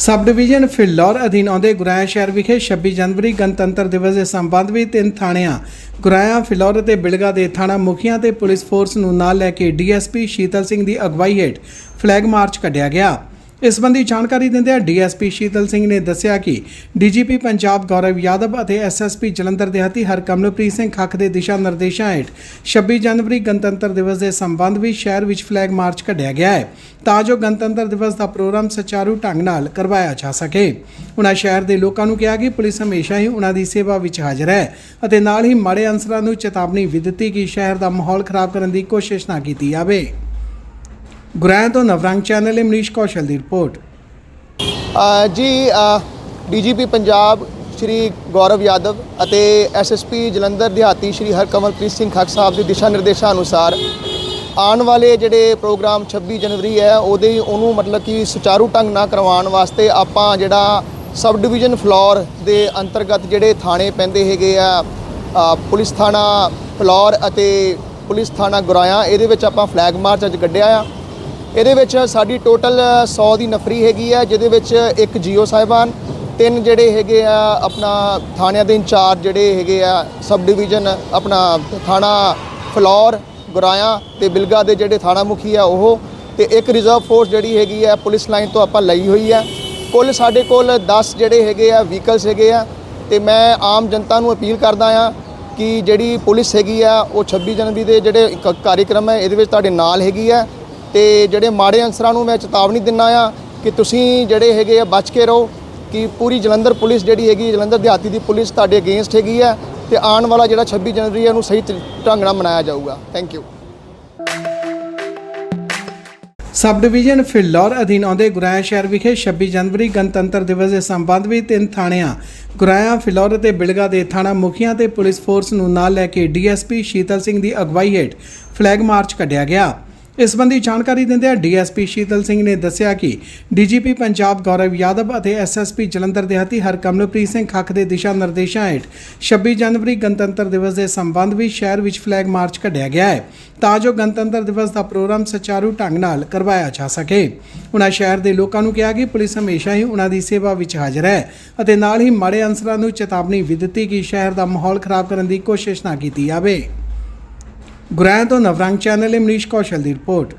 ਸਬ division Phillaur ਅਧੀਨ ਆਉਂਦੇ ਗੁਰਾਇਆ ਸ਼ਹਿਰ ਵਿਖੇ 26 ਜਨਵਰੀ ਗਣਤੰਤਰ ਦਿਵਸ ਦੇ ਸੰਬੰਧ ਵਿੱਚ ਤਿੰਨ ਥਾਣਿਆਂ, ਗੁਰਾਇਆ, ਫਿਲੌਰ ਅਤੇ ਬਿਲਗਾ ਦੇ ਥਾਣਾ ਮੁਖੀਆਂ ਤੇ ਪੁਲਿਸ ਫੋਰਸ ਨੂੰ ਨਾਲ ਲੈ ਕੇ ਡੀਐਸਪੀ ਸ਼ੀਤਲ ਸਿੰਘ ਦੀ ਅਗਵਾਈ ਹੇਠ ਫਲੈਗ ਮਾਰਚ ਕੱਢਿਆ ਗਿਆ। ਇਸ ਸੰਬੰਧੀ ਜਾਣਕਾਰੀ ਦਿੰਦਿਆਂ ਡੀਐਸਪੀ ਸ਼ੀਤਲ ਸਿੰਘ ਨੇ ਦੱਸਿਆ ਕਿ ਡੀਜੀਪੀ ਪੰਜਾਬ ਗੌਰਵ ਯਾਦਵ ਅਤੇ ਐਸਐਸਪੀ ਜਲੰਧਰ ਦੇਹਾਤੀ ਹਰਕਮਲਪ੍ਰੀਤ ਸਿੰਘ ਖੱਖ ਦੇ ਦਿਸ਼ਾ ਨਿਰਦੇਸ਼ਾਂ ਹੇਠ 26 ਜਨਵਰੀ ਗਣਤੰਤਰ ਦਿਵਸ ਦੇ ਸੰਬੰਧ ਵਿੱਚ ਸ਼ਹਿਰ ਵਿੱਚ ਫਲੈਗ ਮਾਰਚ ਕੱਢਿਆ ਗਿਆ ਹੈ, ਤਾਂ ਜੋ ਗਣਤੰਤਰ ਦਿਵਸ ਦਾ ਪ੍ਰੋਗਰਾਮ ਸੁਚਾਰੂ ਢੰਗ ਨਾਲ ਕਰਵਾਇਆ ਜਾ ਸਕੇ। ਉਨ੍ਹਾਂ ਸ਼ਹਿਰ ਦੇ ਲੋਕਾਂ ਨੂੰ ਕਿਹਾ ਕਿ ਪੁਲਿਸ ਹਮੇਸ਼ਾ ਹੀ ਉਨ੍ਹਾਂ ਦੀ ਸੇਵਾ ਵਿੱਚ ਹਾਜ਼ਰ ਹੈ ਅਤੇ ਨਾਲ ਹੀ ਮਾੜੇ ਅਨਸਰਾਂ ਨੂੰ ਚੇਤਾਵਨੀ ਵੀ ਦਿੱਤੀ ਕਿ ਸ਼ਹਿਰ ਦਾ ਮਾਹੌਲ ਖਰਾਬ ਕਰਨ ਦੀ ਕੋਸ਼ਿਸ਼ ਨਾ ਕੀਤੀ ਜਾਵੇ। ਗੁਰਾਇਆ ਤੋਂ ਨਵਰੰਗ ਚੈਨਲ ਲਈ ਮਨੀਸ਼ ਕੌਸ਼ਲ ਦੀ ਰਿਪੋਰਟ। ਅ, ਜੀ ਡੀਜੀਪੀ ਪੰਜਾਬ ਸ਼੍ਰੀ ਗੌਰਵ ਯਾਦਵ ਅਤੇ ਐਸਐਸਪੀ ਜਲੰਧਰ ਦਿਹਾਤੀ ਸ਼੍ਰੀ ਹਰਕਮਲਪ੍ਰੀਤ ਸਿੰਘ ਖੱਕ ਸਾਹਿਬ ਦੇ ਦਿਸ਼ਾ ਨਿਰਦੇਸ਼ਾਂ ਅਨੁਸਾਰ ਆਉਣ ਵਾਲੇ ਜਿਹੜੇ ਪ੍ਰੋਗਰਾਮ 26 ਜਨਵਰੀ ਹੈ ਉਹਦੇ ਉਹਨੂੰ ਮਤਲਬ ਕਿ ਸੁਚਾਰੂ ਢੰਗ ਨਾਲ ਕਰਵਾਉਣ ਵਾਸਤੇ ਆਪਾਂ ਜਿਹੜਾ ਸਬ ਡਿਵੀਜ਼ਨ ਫਲੋਰ ਦੇ ਅੰਤਰਗਤ ਜਿਹੜੇ ਥਾਣੇ ਪੈਂਦੇ ਹੈਗੇ ਆ ਪੁਲਿਸ ਥਾਣਾ ਫਲੋਰ ਅਤੇ ਪੁਲਿਸ ਥਾਣਾ ਗੁਰਾਇਆ ਇਹਦੇ ਵਿੱਚ ਆਪਾਂ ਫਲੈਗ ਮਾਰਚ ਅੱਜ ਕੱਢਿਆ ਆ। ਇਹਦੇ ਵਿੱਚ ਸਾਡੀ ਟੋਟਲ 100 ਦੀ ਨਫਰੀ ਹੈਗੀ ਆ ਜਿਹਦੇ ਵਿੱਚ ਇੱਕ ਜੀਓ ਸਾਹਿਬਾਨ, ਤਿੰਨ ਜਿਹੜੇ ਹੈਗੇ ਆ ਆਪਣਾ ਥਾਣਿਆਂ ਦੇ ਇੰਚਾਰਜ ਜਿਹੜੇ ਹੈਗੇ ਆ, ਸਬ ਡਿਵੀਜ਼ਨ, ਆਪਣਾ ਥਾਣਾ ਫਲੌਰ, ਗੁਰਾਇਆ ਤੇ ਬਿਲਗਾ ਦੇ ਜਿਹੜੇ ਥਾਣਾ ਮੁਖੀ ਆ ਉਹ ਤੇ ਇੱਕ ਰਿਜ਼ਰਵ ਫੋਰਸ ਜਿਹੜੀ ਹੈਗੀ ਆ, ਪੁਲਿਸ ਲਾਈਨ ਤੋਂ ਆਪਾਂ ਲਈ ਹੋਈ ਆ। ਕੁੱਲ ਸਾਡੇ ਕੋਲ 10 ਜਿਹੜੇ ਹੈਗੇ ਆ ਵਹੀਕਲਸ ਹੈਗੇ ਆ ਤੇ ਮੈਂ ਆਮ ਜਨਤਾ ਨੂੰ ਅਪੀਲ ਕਰਦਾ ਆ ਕਿ ਜਿਹੜੀ ਪੁਲਿਸ ਹੈਗੀ ਆ, ਉਹ 26 ਜਨਵਰੀ ਦੇ ਜਿਹੜੇ ਕ- ਕਾਰਿਕ੍ਰਮ ਹੈ, ਇਹਦੇ ਵਿੱਚ ਤੁਹਾਡੇ ਨਾਲ ਹੈਗੀ ਆ। ਤੇ ਜਿਹੜੇ ਮਾੜੇ ਅਨਸਰਾਂ ਨੂੰ ਮੈਂ ਚੇਤਾਵਨੀ ਦਿੰਦਾ ਆ ਕਿ ਤੁਸੀਂ ਜਿਹੜੇ ਹੈਗੇ ਆ ਬਚ ਕੇ ਰਹੋ, ਕਿ ਪੂਰੀ ਜਲੰਧਰ ਪੁਲਿਸ ਜਿਹੜੀ ਹੈਗੀ ਜਲੰਧਰ ਦਿਹਾਤੀ ਦੀ ਪੁਲਿਸ ਤੁਹਾਡੇ ਅਗੇਂਸਟ ਹੈਗੀ ਆ ਤੇ ਆਉਣ ਵਾਲਾ ਜਿਹੜਾ 26 ਜਨਵਰੀ ਹੈ ਉਹਨੂੰ ਸਹੀ ਢੰਗ ਨਾਲ ਮਨਾਇਆ ਜਾਊਗਾ। Thank you sub division Phillaur ਅਧੀਨ ਆਉਂਦੇ ਗੁਰਾਇਆ ਸ਼ਹਿਰ ਵਿਖੇ 26 ਜਨਵਰੀ ਗਣਤੰਤਰ ਦਿਵਸ ਦੇ ਸੰਬੰਧ ਵਿੱਚ ਤਿੰਨ ਥਾਣਿਆਂ, ਗੁਰਾਇਆ, ਫਿਲੌਰ ਅਤੇ ਬਿਲਗਾ ਦੇ ਥਾਣਾ ਮੁਖੀਆਂ ਤੇ ਪੁਲਿਸ ਫੋਰਸ ਨੂੰ ਨਾਲ ਲੈ ਕੇ ਡੀਐਸਪੀ ਸ਼ੀਤਲ ਸਿੰਘ ਦੀ ਅਗਵਾਈ ਹੇਠ ਫਲੈਗ ਮਾਰਚ ਕੱਢਿਆ ਗਿਆ। ਇਸ ਸੰਬੰਧੀ ਜਾਣਕਾਰੀ ਦਿੰਦਿਆਂ ਡੀਐਸਪੀ ਸ਼ੀਤਲ ਸਿੰਘ ਨੇ ਦੱਸਿਆ ਕਿ ਡੀਜੀਪੀ ਪੰਜਾਬ ਗੌਰਵ ਯਾਦਵ ਅਤੇ ਐਸਐਸਪੀ ਜਲੰਧਰ ਦੇਹਾਤੀ ਹਰਕਮਲਪ੍ਰੀਤ ਸਿੰਘ ਖੱਖ ਦੇ ਦਿਸ਼ਾ ਨਿਰਦੇਸ਼ਾਂ ਹੇਠ 26 ਜਨਵਰੀ ਗਣਤੰਤਰ ਦਿਵਸ ਦੇ ਸੰਬੰਧ ਵਿੱਚ ਸ਼ਹਿਰ ਵਿੱਚ ਫਲੈਗ ਮਾਰਚ ਕੱਢਿਆ ਗਿਆ ਹੈ, ਤਾਂ ਜੋ ਗਣਤੰਤਰ ਦਿਵਸ ਦਾ ਪ੍ਰੋਗਰਾਮ ਸੁਚਾਰੂ ਢੰਗ ਨਾਲ ਕਰਵਾਇਆ ਜਾ ਸਕੇ। ਉਨ੍ਹਾਂ ਸ਼ਹਿਰ ਦੇ ਲੋਕਾਂ ਨੂੰ ਕਿਹਾ ਕਿ ਪੁਲਿਸ ਹਮੇਸ਼ਾ ਹੀ ਉਨ੍ਹਾਂ ਦੀ ਸੇਵਾ ਵਿੱਚ ਹਾਜ਼ਰ ਹੈ ਅਤੇ ਨਾਲ ਹੀ ਮਾੜੇ ਅਨਸਰਾਂ ਨੂੰ ਚੇਤਾਵਨੀ ਵੀ ਦਿੱਤੀ ਕਿ ਸ਼ਹਿਰ ਦਾ ਮਾਹੌਲ ਖਰਾਬ ਕਰਨ ਦੀ ਕੋਸ਼ਿਸ਼ ਨਾ ਕੀਤੀ ਜਾਵੇ। ਗੁਰਾਇਆ ਤੋਂ ਨਵਰੰਗ ਚੈਨਲ ਲਈ ਮਨੀਸ਼ ਕੌਸ਼ਲ ਦੀ ਰਿਪੋਰਟ।